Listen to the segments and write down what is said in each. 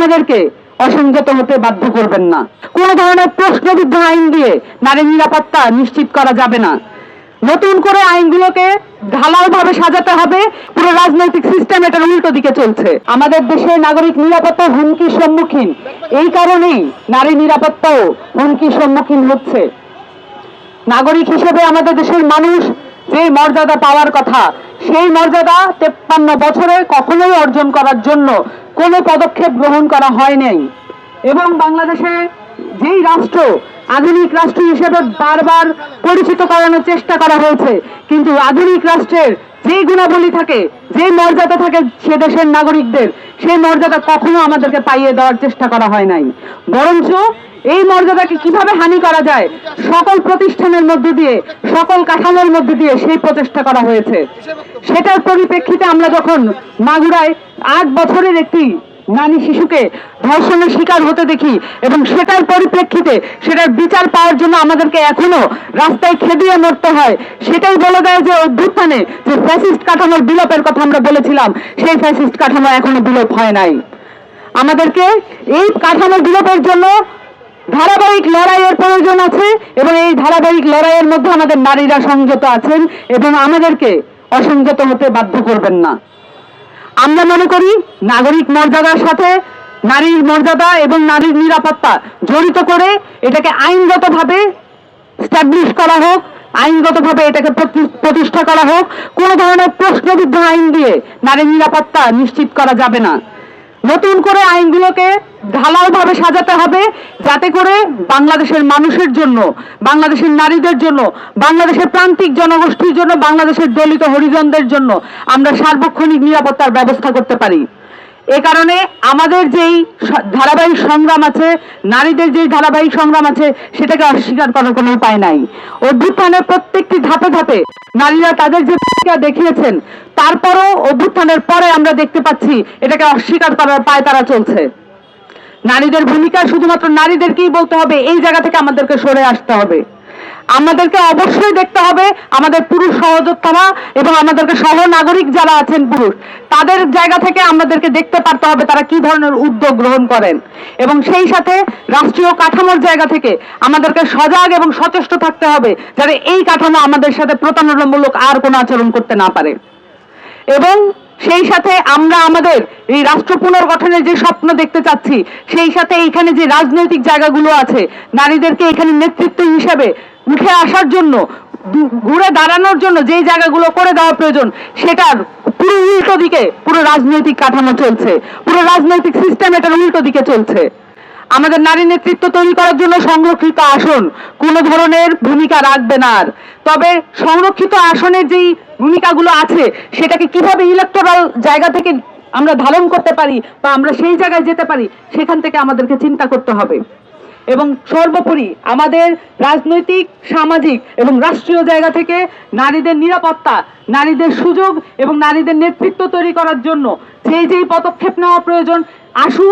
আমাদেরকে অসংযত হতে বাধ্য করবেন না। কোনো ধরনের প্রশ্নবিদ্ধ আইন দিয়ে নারী নিরাপত্তা নিশ্চিত করা যাবে না। নতুন করে আইনগুলোকে ঢালাও ভাবে সাজাতে হবে, পুরো রাজনৈতিক সিস্টেম এটার উল্টো দিকে চলছে। আমাদের দেশে নাগরিক নিরাপত্তা হুমকির সম্মুখীন। এই কারণেই নারী নিরাপত্তাও হুমকির সম্মুখীন হচ্ছে। নাগরিক হিসেবে আমাদের দেশের মানুষ যে মর্যাদা পাওয়ার কথা, সেই মর্যাদা তেপ্পান্ন বছরে কখনোই অর্জন করার জন্য কোনো পদক্ষেপ গ্রহণ করা হয় নাই। এবং বাংলাদেশে যেই রাষ্ট্র আধুনিক রাষ্ট্র হিসেবে বারবার পরিচিত করানোর চেষ্টা করা হয়েছে। কিন্তু আধুনিক রাষ্ট্রের যে গুণাবলী থাকে, যে মর্যাদা থাকে সে দেশের নাগরিকদের, সেই মর্যাদা কখনো আমাদেরকে পাইয়ে দেওয়ার চেষ্টা করা হয় নাই। বরঞ্চ এই মর্যাদাকে কীভাবে হানি করা যায়, সকল প্রতিষ্ঠানের মধ্য দিয়ে, সকল কাঠামোর মধ্য দিয়ে সেই প্রচেষ্টা করা হয়েছে। সেটার পরিপ্রেক্ষিতে আমরা যখন মাগুরায় আট বছরের একটি নারী শিশুকে ধর্ষণের শিকার হতে দেখি এবং সেটার পরিপ্রেক্ষিতে সেটার বিচার পাওয়ার জন্য আমাদেরকে এখনও রাস্তায় খেদিয়ে মরতে হয়। সেটাই বলে দেয় যে অভ্যুত্থানে যে ফ্যাসিস্ট কাঠামোর বিলোপের কথা আমরা বলেছিলাম, সেই ফ্যাসিস্ট কাঠামো এখনও বিলোপ হয় নাই। আমাদেরকে এই কাঠামো বিলোপের জন্য ধারাবাহিক লড়াইয়ের প্রয়োজন আছে এবং এই ধারাবাহিক লড়াইয়ের মধ্যে আমাদের নারীরা সংযত আছেন এবং আমাদেরকে অসংযত হতে বাধ্য করবেন না। আমরা মনে করি নাগরিক মর্যাদার সাথে নারীর মর্যাদা এবং নারীর নিরাপত্তা জড়িত করে এটাকে আইনগতভাবে স্ট্যাবলিশ করা হোক, আইনগতভাবে এটাকে প্রতিষ্ঠা করা হোক, কোনো ধরনের প্রশ্নবিদ্ধ আইন দিয়ে নারীর নিরাপত্তা নিশ্চিত করা যাবে না। নতুন করে আইনগুলোকে ঢালাও ভাবে সাজাতে হবে যাতে করে বাংলাদেশের মানুষের জন্য, বাংলাদেশের নারীদের জন্য, বাংলাদেশের প্রান্তিক জনগোষ্ঠীর জন্য, বাংলাদেশের দলিত হরিজনদের জন্য আমরা সার্বক্ষণিক নিরাপত্তার ব্যবস্থা করতে পারি। এ কারণে আমাদের যেই ধারাবাহিক সংগ্রাম আছে, নারীদের যেই ধারাবাহিক সংগ্রাম আছে, সেটাকে অস্বীকার করার কোনো উপায় নাই। অভ্যুত্থানের প্রত্যেকটি ধাপে ধাপে নারীরা তাদের যে ভূমিকা দেখিয়েছেন, তারপরও অভ্যুত্থানের পরে আমরা দেখতে পাচ্ছি এটাকে অস্বীকার করার পায় তারা চলছে। নারীদের ভূমিকা শুধুমাত্র নারীদেরকেই বলতে হবে, এই জায়গা থেকে আমাদেরকে সরে আসতে হবে। আমাদেরকে অবশ্যই দেখতে হবে আমাদের পুরুষ সহযোদ্ধা এবং আমাদেরকে সহ নাগরিক যারা আছেন পুরুষ, তাদের জায়গা থেকে আমাদেরকে দেখতে পারতে হবে তারা কি ধরনের উদ্যোগ গ্রহণ করেন। এবং সেই সাথে রাষ্ট্রীয় কাঠামোর জায়গা থেকে আমাদেরকে সজাগ এবং সচেষ্ট থাকতে হবে যাতে এই কাঠামো আমাদের সাথে প্রতারণামূলক আর কোনো আচরণ করতে না পারে। এবং সেই সাথে আমরা আমাদের এই রাষ্ট্র পুনর্গঠনের যে স্বপ্ন দেখতে চাচ্ছি, সেই সাথে এইখানে যে রাজনৈতিক জায়গাগুলো আছে, নারীদেরকে এখানে নেতৃত্ব হিসেবে উঠে আসার জন্য ঘুরে দাঁড়ানোর জন্য যেই জায়গাগুলো করে দেওয়া প্রয়োজন, সেটার পুরো উল্টো দিকে পুরো রাজনৈতিক কাঠামো চলছে, পুরো রাজনৈতিক সিস্টেম এটার উল্টো দিকে চলছে। আমাদের নারী নেতৃত্ব তৈরি করার জন্য সংরক্ষিত আসন কোন ধরনের ভূমিকা রাখবে না আর। তবে সংরক্ষিত আসনের যেই ভূমিকাগুলো আছে, সেটাকে কীভাবে ইলেকটোরাল জায়গা থেকে আমরা ধারণ করতে পারি বা আমরা সেই জায়গায় যেতে পারি, সেখান থেকে আমাদেরকে চিন্তা করতে হবে। এবং সর্বোপরি আমাদের রাজনৈতিক, সামাজিক এবং রাষ্ট্রীয় জায়গা থেকে নারীদের নিরাপত্তা, নারীদের সুযোগ এবং নারীদের নেতৃত্ব তৈরি করার জন্য যেই যেই পদক্ষেপ নেওয়া প্রয়োজন আশু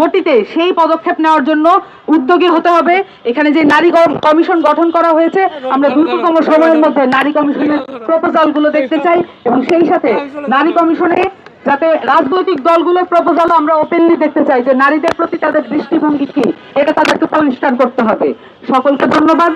গতিতে সেই পদক্ষেপ নেওয়ার জন্য উদ্যোগী হতে হবে। এখানে যে নারী কমিশন গঠন করা হয়েছে, আমরা দ্রুততম সময়ের মধ্যে নারী কমিশনের প্রপোজালগুলো দেখতে চাই এবং সেই সাথে নারী কমিশনে যাতে রাজনৈতিক দলগুলোর প্রপোজাল আমরা ওপেনলি দেখতে চাই যে নারীদের প্রতি তাদের দৃষ্টিভঙ্গি কি, এটা তাদেরকে পরিষ্কার করতে হবে। সকলকে ধন্যবাদ।